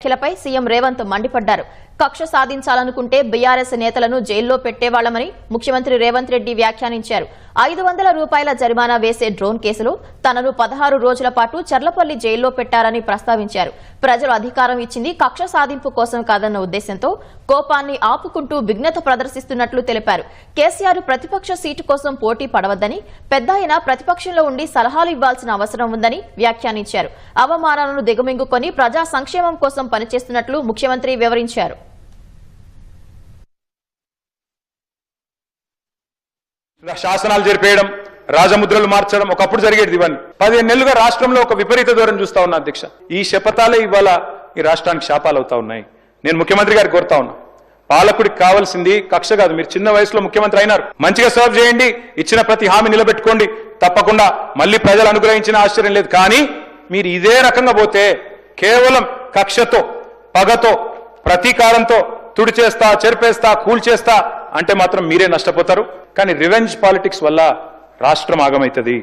వ్యాఖ్యలపై సీఎం రేవంత్ మండిపడ్డారు. కక్ష సాధించాలనుకుంటే బీఆర్ఎస్ నేతలను జైల్లో పెట్టేవాళ్ళమని ముఖ్యమంత్రి రేవంత్ రెడ్డి వ్యాఖ్యానించారు. ఐదు వందల రూపాయల జరిమానా వేసే డ్రోన్ కేసులో తనను పదహారు రోజుల పాటు చర్లపల్లి జైల్లో పెట్టారని ప్రస్తావించారు. ప్రజలు అధికారం ఇచ్చింది కక్ష సాధింపు కోసం కాదన్న ఉద్దేశంతో కోపాన్ని ఆపుకుంటూ విఘ్నత ప్రదర్శిస్తున్నట్లు తెలిపారు. కేసీఆర్ ప్రతిపక్ష సీటు కోసం పోటీ పడవద్దని పెద్ద ప్రతిపక్షంలో ఉండి సలహాలు ఇవ్వాల్సిన అవసరం ఉందని వ్యాఖ్యానించారు. అవమానాలను దిగమింగుకొని ప్రజా సంక్షేమం కోసం పనిచేస్తున్నట్లు ముఖ్యమంత్రి వివరించారు. శాసనాలు జరిపేయడం రాజముద్రలు మార్చడం ఒకప్పుడు జరిగేది ఇవన్నీ. పదిహేను నెలలుగా రాష్ట్రంలో ఒక విపరీత దూరం చూస్తా ఉన్నా అధ్యక్ష. ఈ శపథాలే ఇవాళ ఈ రాష్ట్రానికి శాపాలు అవుతా ఉన్నాయి. నేను ముఖ్యమంత్రి గారికి కోరుతా ఉన్నా. పాలకుడికి కావాల్సింది కక్ష కాదు. మీరు చిన్న వయసులో ముఖ్యమంత్రి అయినారు. మంచిగా సర్వ్ చేయండి. ఇచ్చిన ప్రతి హామీ నిలబెట్టుకోండి. తప్పకుండా మళ్ళీ ప్రజలు అనుగ్రహించిన ఆశ్చర్యం లేదు. కానీ మీరు ఇదే రకంగా పోతే కేవలం కక్షతో పగతో ప్రతీకారంతో తుడిచేస్తా చెరిపేస్తా కూల్చేస్తా అంటే మాత్రం మీరే నష్టపోతారు. కానీ రివెంజ్ పాలిటిక్స్ వల్ల రాష్ట్రం ఆగమవుతుంది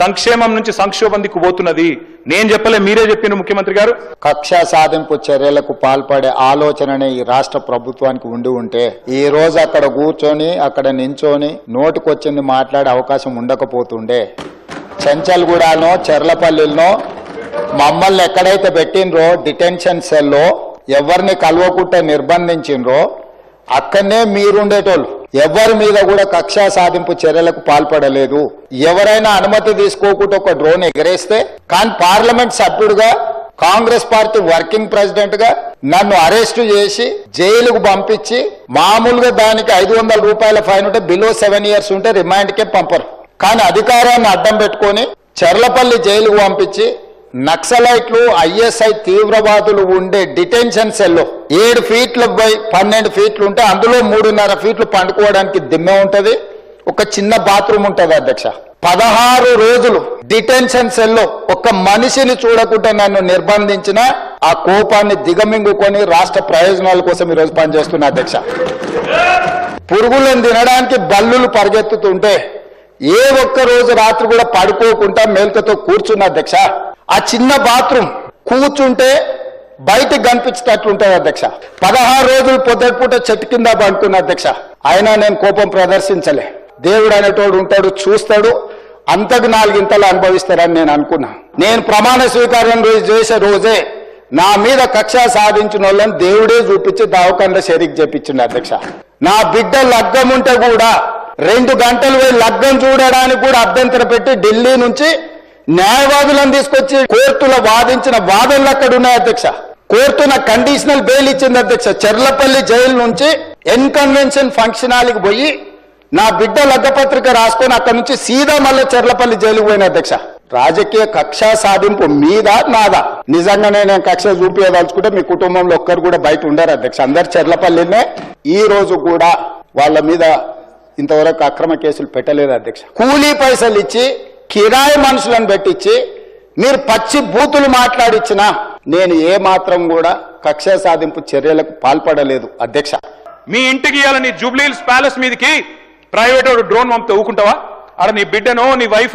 సంక్షేమం నుంచి సంక్షోభం దిక్కు పోతున్నది. నేను చెప్పలే మీరే చెప్పిన ముఖ్యమంత్రి గారు. కక్ష సాధింపు చర్యలకు పాల్పడే ఆలోచననే ఈ రాష్ట్ర ప్రభుత్వానికి ఉండి ఉంటే ఈ రోజు అక్కడ కూర్చొని అక్కడ నించొని నోటికొచ్చింది మాట్లాడే అవకాశం ఉండకపోతుండే. చెంచల్గూడనో చెర్లపల్లిలో మమ్మల్ని ఎక్కడైతే పెట్టినరో డిటెన్షన్ సెల్లో ఎవరిని కలవకుండా నిర్బంధించిండ్రో అక్కడనే మీరుండేటోళ్ళు. ఎవరి మీద కూడా కక్షా సాధింపు చర్యలకు పాల్పడలేదు. ఎవరైనా అనుమతి తీసుకోకుండా ఒక డ్రోన్ ఎగరేస్తే కానీ పార్లమెంట్ సభ్యుడుగా కాంగ్రెస్ పార్టీ వర్కింగ్ ప్రెసిడెంట్గా నన్ను అరెస్టు చేసి జైలుకు పంపించి మామూలుగా దానికి ఐదు వందల రూపాయల ఫైన్ ఉంటే బిలో సెవెన్ ఇయర్స్ ఉంటే రిమాండ్కే పంపరు. కానీ అధికారాన్ని అడ్డం పెట్టుకొని చెర్లపల్లి జైలుకు పంపించి నక్సలైట్లు ఐఎస్ఐ తీవ్రవాదులు ఉండే డిటెన్షన్ సెల్లో ఏడు ఫీట్లు బై పన్నెండు ఫీట్లు ఉంటే అందులో మూడున్నర ఫీట్లు పండుకోవడానికి దిమ్మె ఉంటుంది ఒక చిన్న బాత్రూమ్ ఉంటుంది అధ్యక్ష. పదహారు రోజులు డిటెన్షన్ సెల్లో ఒక మనిషిని చూడకుండా నన్ను నిర్బంధించిన ఆ కోపాన్ని దిగమింగుకొని రాష్ట్ర ప్రయోజనాల కోసం ఈరోజు పనిచేస్తున్నా అధ్యక్ష. పురుగులను తినడానికి బల్లులు పరిగెత్తుతుంటే ఏ ఒక్క రోజు రాత్రి కూడా పడుకోకుండా మేల్కతో కూర్చున్న అధ్యక్ష. ఆ చిన్న బాత్రూమ్ కూర్చుంటే బయటకు కనిపించేటట్లుంటుంది అధ్యక్ష. పదహారు రోజులు పొద్దుపూట చెట్టు కింద పడుకున్న అధ్యక్ష. అయినా నేను కోపం ప్రదర్శించలే. దేవుడు అనేటోడు ఉంటాడు చూస్తాడు. అంతకు నాలుగింతలు అనుభవిస్తారని నేను అనుకున్నా. నేను ప్రమాణ స్వీకారం రోజు చేసే రోజే నా మీద కక్ష సాధించిన వాళ్ళని దేవుడే చూపించి దావకండ షరీక్ చేపించిండు అధ్యక్ష. నా బిడ్డ లగ్గం ఉంటే కూడా రెండు గంటలు పోయి లగ్గం చూడడానికి కూడా అభ్యంతర పెట్టి ఢిల్లీ నుంచి న్యాయవాదులను తీసుకొచ్చి కోర్టులో వాదించిన వాదనలు అక్కడ ఉన్నాయి అధ్యక్ష. కోర్టు కండిషనల్ బెయిల్ ఇచ్చింది అధ్యక్ష. చెర్లపల్లి జైలు నుంచి ఎన్కన్వెన్షన్ ఫంక్షన్ పోయి నా బిడ్డ లగ్గపత్రిక రాసుకొని అక్కడ నుంచి సీదా మళ్ళీ చెర్లపల్లి జైలుకు పోయిన అధ్యక్ష. రాజకీయ కక్ష సాధింపు మీద నాదా? నిజంగానే నేను కక్ష చూపించదలుచుకుంటే మీ కుటుంబంలో ఒక్కరు కూడా బయట ఉండరు అధ్యక్ష. అందరు చెర్లపల్లినే. ఈ రోజు కూడా వాళ్ళ మీద ఇంతవరకు అక్రమ కేసులు పెట్టలేదు అధ్యక్ష. కూలీ పైసలు ఇచ్చి కిరాయి మనుషులను పెట్టించి మీరు పచ్చి బూతులు మాట్లాడిచ్చినా నేను ఏ మాత్రం కూడా కక్ష సాధింపు చర్యలకు పాల్పడలేదు అధ్యక్ష. మీ ఇంటికి ఇవ్వాలని జూబ్లీహిల్స్ ప్యాలెస్ మీదకి ప్రైవేట్ డ్రోన్ పంపితే ఊకుంటావా? అక్కడ నీ బిడ్డనో నీ వైఫ్